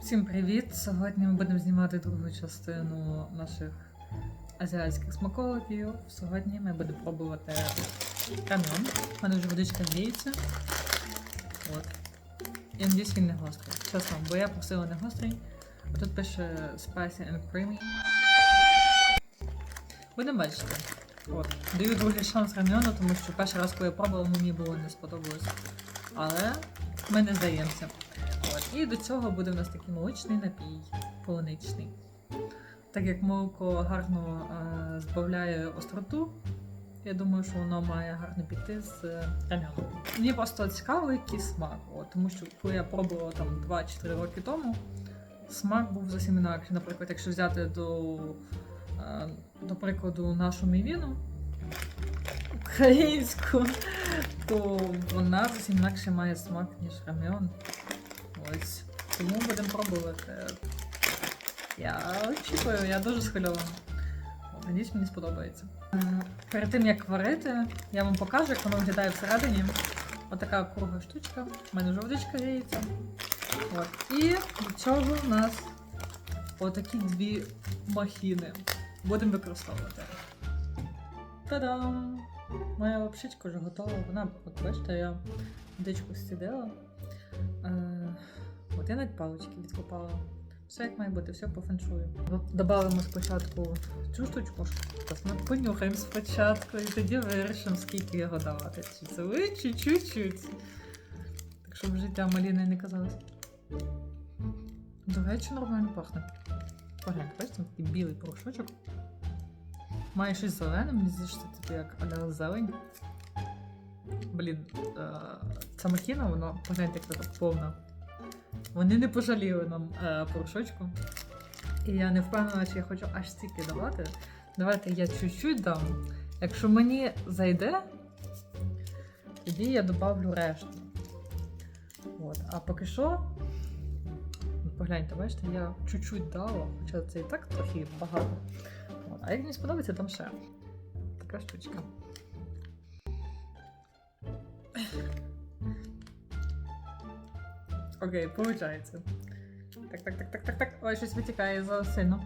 Всім привіт! Сьогодні ми будемо знімати другу частину наших азіатських смаколиків. Сьогодні ми будемо пробувати рамен. У мене вже водичка гріється. От. І надіюсь, він не гострий. Чесно, бо я просила не гострий. А тут пише spicy and creamy. Будемо бачити. От. Даю другий шанс рамену, тому що перший раз, коли я пробувала, мені було не сподобалось. Але ми не здаємося. От. І до цього буде в нас такий молочний напій, полуничний. Так як молоко гарно е, збавляє остроту, я думаю, що воно має гарно піти з е, раменом. Мені просто цікаво, який смак. От, тому що коли я пробувала там 2-4 роки тому, смак був зовсім інакший. Наприклад, якщо взяти до, е, до прикладу нашу мівіну українську, то вона зовсім інакше має смак, ніж рамен. Ось. Тому будемо пробувати. Я очікую, я дуже схвильована. Надіюсь, мені сподобається. Е, Перед тим як варити, я вам покажу, як воно виглядає всередині. Отака кругла штучка. У мене вже водичка гріється. От. І до цього в нас отакі дві махіни. Будемо використовувати. Та-дам! Моя общичка вже готова. Вона, от бачите, я водичку стідила. От я навіть палички відкопала. Все як має бути, все по феншую. Добавимо спочатку цю штучку. Ми понюхаємо спочатку і тоді вирішимо, скільки його давати. Чи це ви, чи чуть-чуть. Так щоб життя маліни не казалось. До речі, нормально пахне. Погляньте, бачите, такий білий порошочок. Має щось зелене, мені здається, це типу як аля зелень. Блін, е, ця махіна, вона, погляньте, як така повна. Вони не пожаліли нам е, порошочку. І я не впевнена, чи я хочу аж стільки давати. Давайте я чуть-чуть дам. Якщо мені зайде, тоді я добавлю решту. От. А поки що, погляньте, бачите, я чуть-чуть дала, хоча це і так трохи багато. От. А як мені сподобається, там ще така штучка. Окей, получається. Так, так, так, так, так, так. Ой, щось витікає за сильно.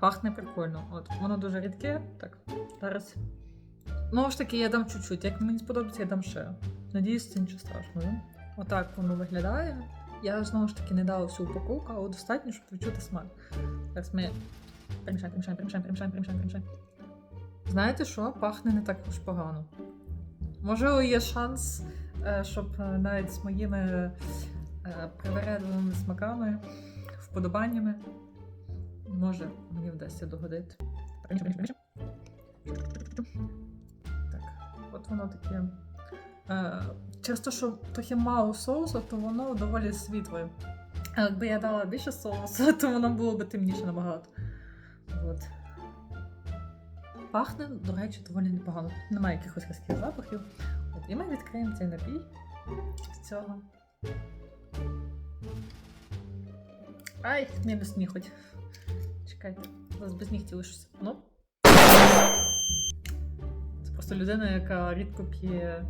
Пахне прикольно. От, воно дуже рідке. Так, зараз. Знову ж таки, я дам чуть-чуть. Як мені сподобається, я дам ще. Надіюсь, це нічого страшного. Отак воно виглядає. Я знову ж таки не дала всю упаковку, але достатньо, щоб відчути смак. Зараз ми перемішаємо, перемішаємо, перемішаємо, перемішаємо, перемішаємо, перемішаємо. Знаєте що? Пахне не так уж погано. Можливо, є шанс, щоб е, навіть з моїми е, привередливими смаками, вподобаннями, може, мені вдасться догодити. Так, от воно таке. Е, Через те, що трохи мало соусу, то воно доволі світле. Якби я дала більше соусу, то воно було б темніше набагато. От. Пахне, до речі, доволі непогано. Немає якихось різких запахів. От, і ми відкриємо цей напій з цього. Ай, мінус ніготь. Чекайте, зараз без нігтів лишуся. Ну. Це просто людина, яка рідко п'є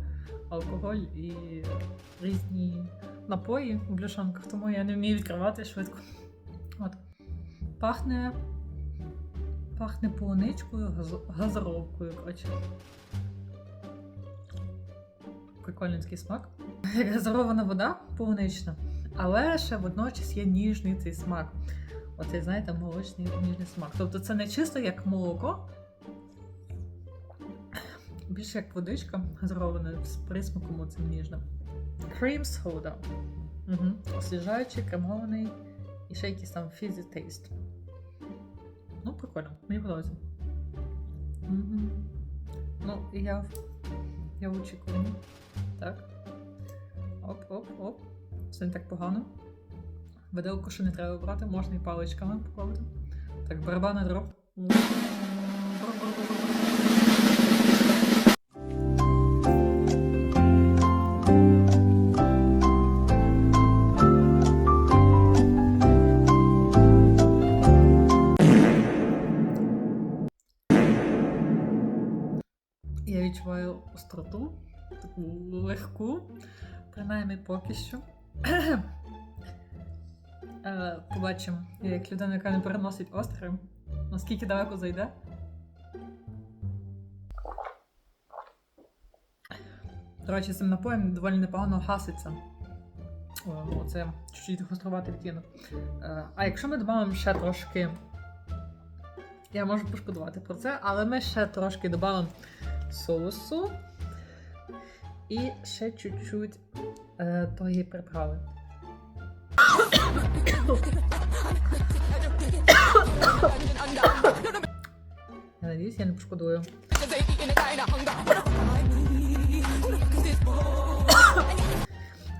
алкоголь і різні напої в бляшанках, тому я не вмію відкривати швидко. От. Пахне. Пахне полуничкою, газ- газировкою, коротше. Прикольний такий смак. Як газирована вода полунична, але ще водночас є ніжний цей смак. Оцей, знаєте, молочний ніжний смак. Тобто це не чисто як молоко, більше як водичка газирована з присмаком оцим ніжним. Cream soda. Угу. Освіжаючий, кремований і ще якийсь там fizzy taste. Ну, прикольно, мені подобається. Мгм. Ну, я, я очікуванні. Так. Оп-оп-оп. Все не так погано. Виделку ще не треба брати, можна і паличками попробувати. Так, барабани дроб. Відчуваю остроту, таку легку, принаймні поки що. Е, побачимо, як людина, яка не переносить остре, наскільки далеко зайде. До речі, цим напоєм доволі непогано гаситься. Оце чуть-чуть гоструватий відтінок. Е, А якщо ми додамо ще трошки. Я можу пошкодувати про це, але ми ще трошки додамо соусу і ще чуть-чуть е, тої приправи. Я надіюсь, я не пошкодую.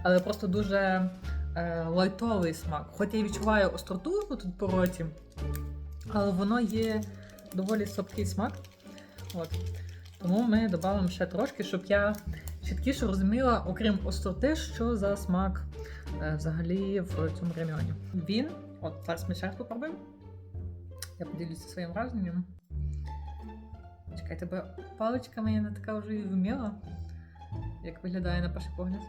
Але просто дуже е, лайтовий смак. Хоч я відчуваю остроту тут по роті, але воно є доволі слабкий смак. От. Тому ми додамо ще трошки, щоб я чіткіше розуміла, окрім остроти, що за смак е, взагалі в цьому реміоні. Він, от зараз ми ще раз. Я поділюся своїм враженням. Чекай, тебе паличка моя не така вже і вміла, як виглядає на перший погляд.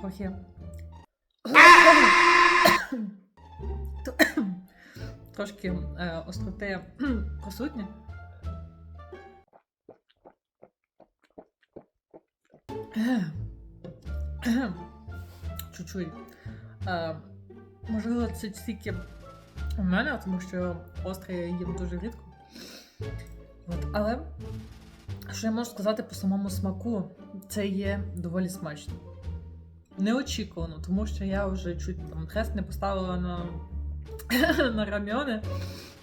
Трохи. Трошки е, остроти присутні. Чуть-чуть. Е, можливо, це тільки у мене, тому що остре я їм дуже рідко. От, але що я можу сказати по самому смаку, це є доволі смачно. Неочікувано, тому що я вже чуть там хрест не поставила на, на рамьони.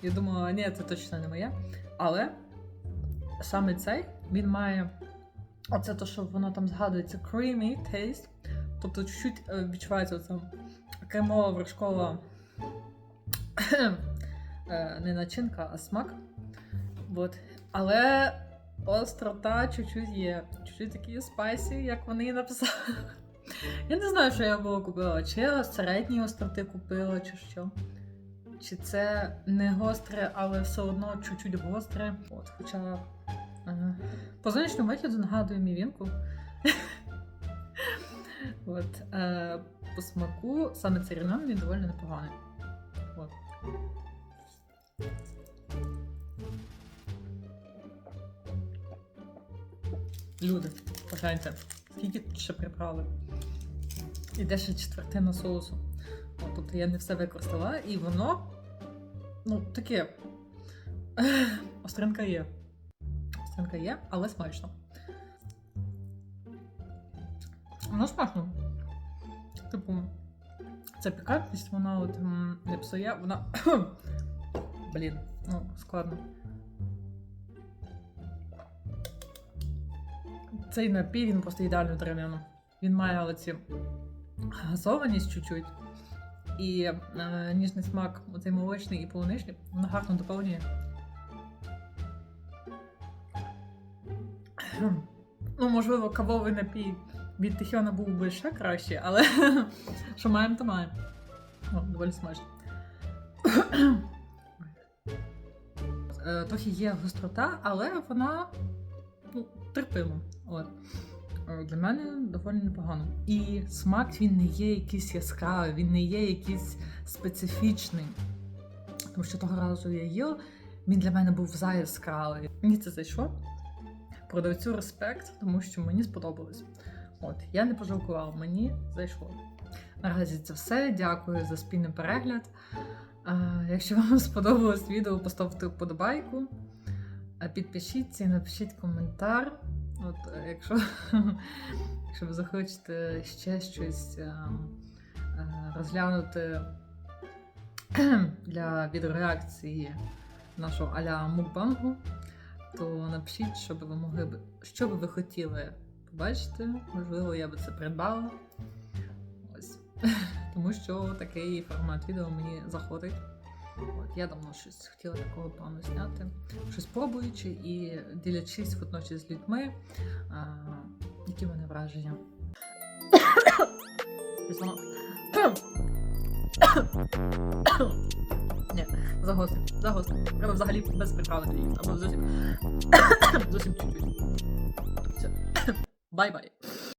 І думала, ні, це точно не моє. Але саме цей він має оце то, що воно там згадується creamy taste. Тобто чуть-чуть е, відчувається оця кремова вершкова е, не начинка, а смак. Вот. Але острота чуть-чуть є. Чуть-чуть такі спайсі, як вони і написали. Я не знаю, що я було купила. Чи я середні остроти купила, чи що. Чи це не гостре, але все одно чуть-чуть гостре. От, хоча е, по зовнішньому вигляду нагадує мівінку. От, е, по смаку саме цей він доволі непоганий. От. Люди, погляньте, скільки ще приправи. І де ще четвертина соусу. От, тобто я не все використала, і воно, ну, таке. Остринка є. Остринка є, але смачно. Воно смачно. Типу, ця пікантність, вона от не псує, вона. Блін, ну, складно. Цей напій він просто ідеально дерев'яно. Він має оці газованість чуть-чуть. І е, ніжний смак, оцей молочний і полуничний, воно гарно доповнює. Ну, можливо, кавовий напій від Тихіона був би ще краще, але що маємо, то маємо. О, доволі смачно. Е, Трохи є гострота, але вона ну, терпима. От. Е, Для мене доволі непогано. І смак він не є якийсь яскравий, він не є якийсь специфічний. Тому що того разу я їла, він для мене був заяскравий. Мені це зайшло. Продавцю респект, тому що мені сподобалось. От, я не пожалкувала, мені зайшло. Наразі це все. Дякую за спільний перегляд. Е, якщо вам сподобалось відео, поставте вподобайку. Е, Підпишіться і напишіть коментар. От, е, якщо, якщо ви захочете ще щось е, е, розглянути для відеореакції нашого аля мукбангу, то напишіть, що би ви могли б, що би ви хотіли побачити. Можливо, я би це придбала. Ось. Тому що такий формат відео мені заходить. От, я давно щось хотіла такого плану зняти, щось пробуючи і ділячись водночас з людьми, а, які в мене враження. Ні, загостро, загостро. Треба взагалі без приправи їсти, або зовсім. зовсім чуть-чуть. Все. Бай-бай.